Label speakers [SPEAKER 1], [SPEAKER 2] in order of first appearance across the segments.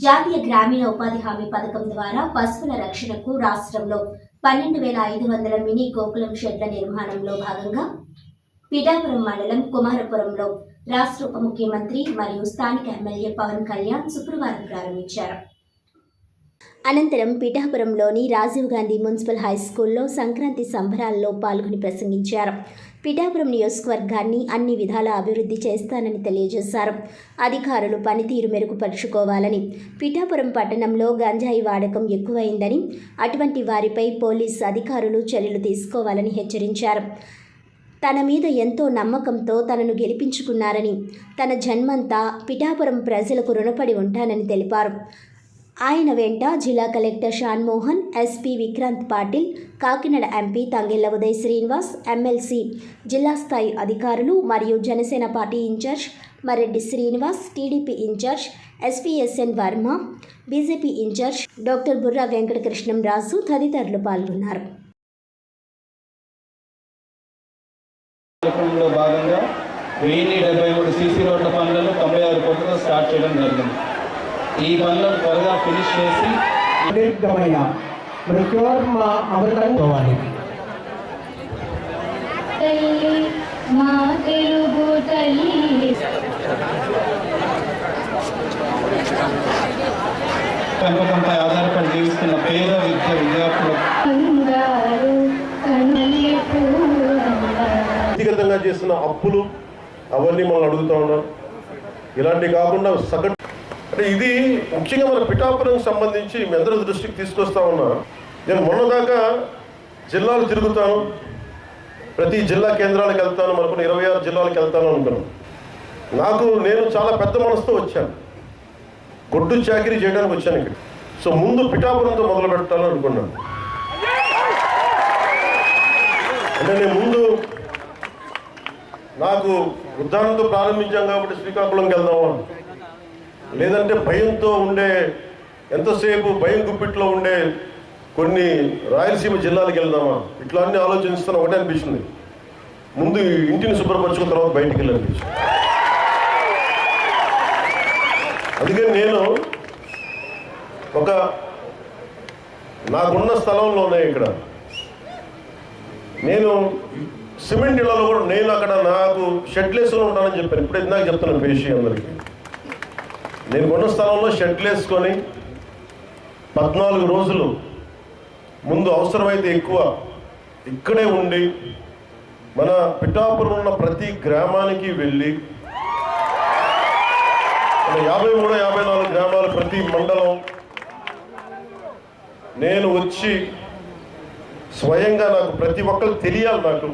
[SPEAKER 1] జాతీయ గ్రామీణ ఉపాధి హామీ పథకం ద్వారా పశువుల రక్షణకు రాష్ట్రంలో పన్నెండు వేల ఐదు వందల మినీ గోకులం షెడ్ల నిర్మాణంలో భాగంగా పిఠాపురం మండలం కుమారపురంలో రాష్ట్ర ఉప ముఖ్యమంత్రి మరియు స్థానిక ఎమ్మెల్యే పవన్ కళ్యాణ్ శుక్రవారం ప్రారంభించారు. అనంతరం పిఠాపురంలోని రాజీవ్ గాంధీ మున్సిపల్ హై స్కూల్లో సంక్రాంతి సంబరాల్లో పాల్గొని ప్రసంగించారు. పిఠాపురం నియోజకవర్గాన్ని అన్ని విధాల అభివృద్ధి చేస్తానని తెలియజేశారు. అధికారులు పనితీరు మెరుగుపరుచుకోవాలని పిఠాపురం పట్టణంలో గంజాయి వాడకం ఎక్కువైందని అటువంటి వారిపై పోలీస్ అధికారులు చర్యలు తీసుకోవాలని హెచ్చరించారు. తన మీద ఎంతో నమ్మకంతో తనను గెలిపించుకున్నారని తన జన్మంతా పిఠాపురం ప్రజలకు రుణపడి ఉంటానని తెలిపారు. ఆయన వెంట జిల్లా collector Shan Mohan SP Vikrant Patil Kakinada MP Tangella Uday Srinivas MLC జిల్లా స్థాయి అధికారులు మరియు Janasena party incharge Mareddy Srinivas TDP incharge S P S N Varma BJP incharge doctor Burra Venkatakrishnam Raju తదితరులు పాల్గొన్నారు.
[SPEAKER 2] భాగంగా వెయ్యి డెబ్బై మూడు సీసీ రోడ్ల పనులను తొంభై ఆరు కోట్లతో స్టార్ట్ చేయడం జరిగింది. ఈ పనులను త్వరగా ఫినిష్ చేసి
[SPEAKER 3] దీర్ఘమైన మృత్యోర్మ అమృతం పోవాలి.
[SPEAKER 4] తల్లి మా తెలుగు తల్లి.
[SPEAKER 2] పెంపకంపై ఆధారపడి జీవిస్తున్న పేద విద్య
[SPEAKER 5] వ్యక్తిగతంగా చేసిన అప్పులు అవన్నీ మనం అడుగుతా ఉన్నాం ఇలాంటివి కాకుండా సగటు అంటే ఇది ముఖ్యంగా మన పిఠాపురం సంబంధించి మీ అందరి దృష్టికి తీసుకొస్తా ఉన్నా. నేను మొన్నదాకా జిల్లాలు తిరుగుతాను. ప్రతి జిల్లా కేంద్రాలకు వెళ్తాను. మనకున్న ఇరవై ఆరు జిల్లాలకు వెళ్తాను అనుకున్నాను నాకు నేను చాలా పెద్ద మనసుతో వచ్చాను. గొడ్డు చాకిరీ చేయడానికి వచ్చాను ఇక్కడ. సో ముందు పిఠాపురంతో మొదలు పెట్టాలని అనుకున్నాను. అంటే నేను ముందు నాకు ఉద్దానంతో ప్రారంభించాం కాబట్టి శ్రీకాకుళంకి వెళ్దాము? లేదంటే భయంతో ఉండే ఎంతసేపు భయం గుప్పిట్లో ఉండే కొన్ని రాయలసీమ జిల్లాలకు వెళ్దామా? ఇట్లా అన్ని ఆలోచిస్తున్న ఒకటే అనిపించింది ముందు ఇంటిని శుభ్రపరచుకున్న తర్వాత బయటికి వెళ్ళి అందుకని నేను ఒక నాకున్న స్థలంలోనే ఇక్కడ. నేను సిమెంట్ ఇళ్ళలో కూడా నేను అక్కడ నాకు షెడ్లేసులో ఉంటానని చెప్పాను. ఇప్పుడు ఇందాక చెప్తున్నాను పేషి అందరికీ. నేను కొన్న స్థలంలో షెడ్లు వేసుకొని పద్నాలుగు రోజులు ముందు అవసరమైతే ఎక్కువ ఇక్కడే ఉండి మన పిఠాపురం ఉన్న ప్రతి గ్రామానికి వెళ్ళి యాభై మూడు యాభై నాలుగు గ్రామాలు ప్రతి మండలం నేను వచ్చి స్వయంగా నాకు ప్రతి ఒక్కరు తెలియాలి నాకు.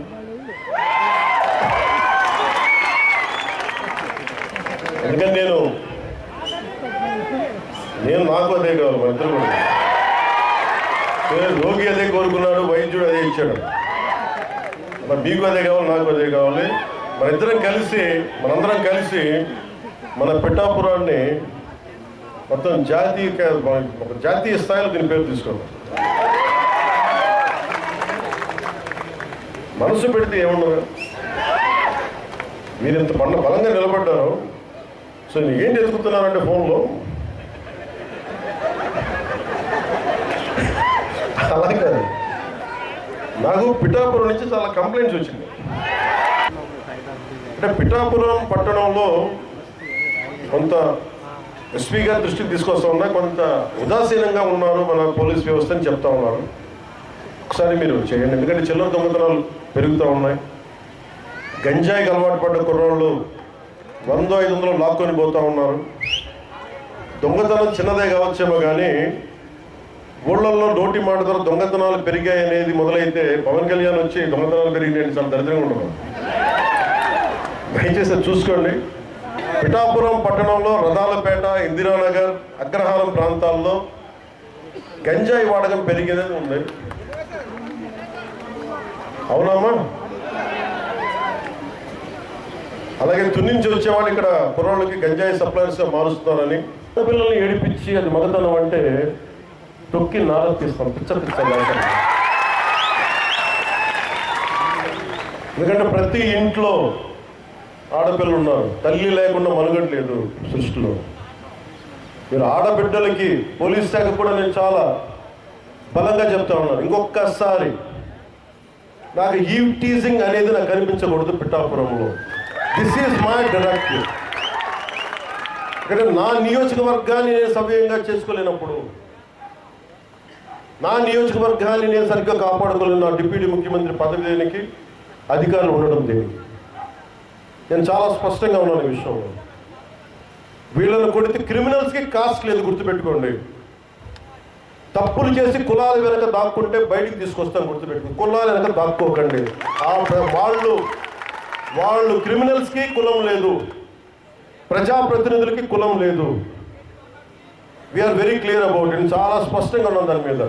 [SPEAKER 5] ఎందుకంటే నేను నేను నాకు అదే కావాలి మన ఇద్దరు కూడా. రోగి అదే కోరుకున్నాడు వైద్యుడు అదే ఇచ్చాడు. మరి మీకు అదే కావాలి నాకు అదే కావాలి. మన ఇద్దరం కలిసి మనందరం కలిసి మన పిఠాపురాన్ని మొత్తం జాతీయ ఒక జాతీయ స్థాయిలో దీని పేరు తీసుకున్నాం. మనసు పెడితే ఏముండదు? మీరు ఇంత పండ బలంగా నిలబడ్డారు. సో నేను ఏంటి ఎత్తుకుతున్నానంటే ఫోన్లో? అలా కాదు. నాకు పిఠాపురం నుంచి చాలా కంప్లైంట్స్ వచ్చింది. అంటే పిఠాపురం పట్టణంలో కొంత ఎస్పీ గారి దృష్టికి తీసుకొస్తా ఉన్నా కొంత ఉదాసీనంగా ఉన్నారు మన పోలీస్ వ్యవస్థ అని చెప్తా ఉన్నారు. ఒకసారి మీరు చేయండి ఎందుకంటే చిల్లర దొంగతనాలు పెరుగుతూ ఉన్నాయి. గంజాయికి అలవాటు పడ్డ కుర్రాళ్ళు వంద ఐదు వందలు లాక్కొని పోతూ ఉన్నారు. దొంగతనం చిన్నదే కావచ్చేమో కానీ ఊళ్ళల్లో నోటి మాట ద్వారా దొంగతనాలు పెరిగాయి అనేది మొదలైతే పవన్ కళ్యాణ్ వచ్చి దొంగతనాలు పెరిగినాయి చాలా దరిద్రంగా ఉండదు దయచేసి అది చూసుకోండి. పిఠాపురం పట్టణంలో రథాలపేట ఇందిరానగర్ అగ్రహారం ప్రాంతాల్లో గంజాయి వాడకం పెరిగేది ఉంది. అవునామ్మా? అలాగే తుని నుంచి వచ్చేవాళ్ళు ఇక్కడ కుర్రాళ్ళకి గంజాయి సప్లైర్స్గా మారుస్తున్నారని పిల్లల్ని ఏడిపించి అది మగతనం అంటే తొక్కి నాలుగు తీసుకోండి పిచ్చ పిచ్చ ఎందుకంటే ప్రతి ఇంట్లో ఆడపిల్లలు ఉన్నారు. తల్లి లేకుండా మనుగడ లేదు సృష్టిలో. మీరు ఆడబిడ్డలకి పోలీస్ శాఖ కూడా నేను చాలా బలంగా చెప్తా ఉన్నాను. ఇంకొకసారి నాకు ఈ టీజింగ్ అనేది నాకు కనిపించకూడదు పిఠాపురంలో. దిస్ ఈజ్ మై డైరెక్టివ్ ఇక్కడ నా నియోజకవర్గాన్ని నేను సవ్యంగా చేసుకోలేనప్పుడు నా నియోజకవర్గాన్ని నేను సరిగ్గా కాపాడుకోలేను. నా డిప్యూటీ ముఖ్యమంత్రి పదవి దేనికి అధికారులు ఉండడం దేనికి నేను చాలా స్పష్టంగా ఉన్నాను ఈ విషయంలో. వీళ్ళని కొడితే క్రిమినల్స్కి కాస్ట్ లేదు గుర్తుపెట్టుకోండి. తప్పులు చేసి కులాల వెనక దాక్కుంటే బయటికి తీసుకొస్తాను గుర్తుపెట్టుకుని కులాల వెనక దాక్కోకండి. వాళ్ళు వాళ్ళు క్రిమినల్స్కి కులం లేదు. ప్రజాప్రతినిధులకి కులం లేదు. We're very clear about it చాలా స్పష్టంగా ఉన్నాం దాని మీద.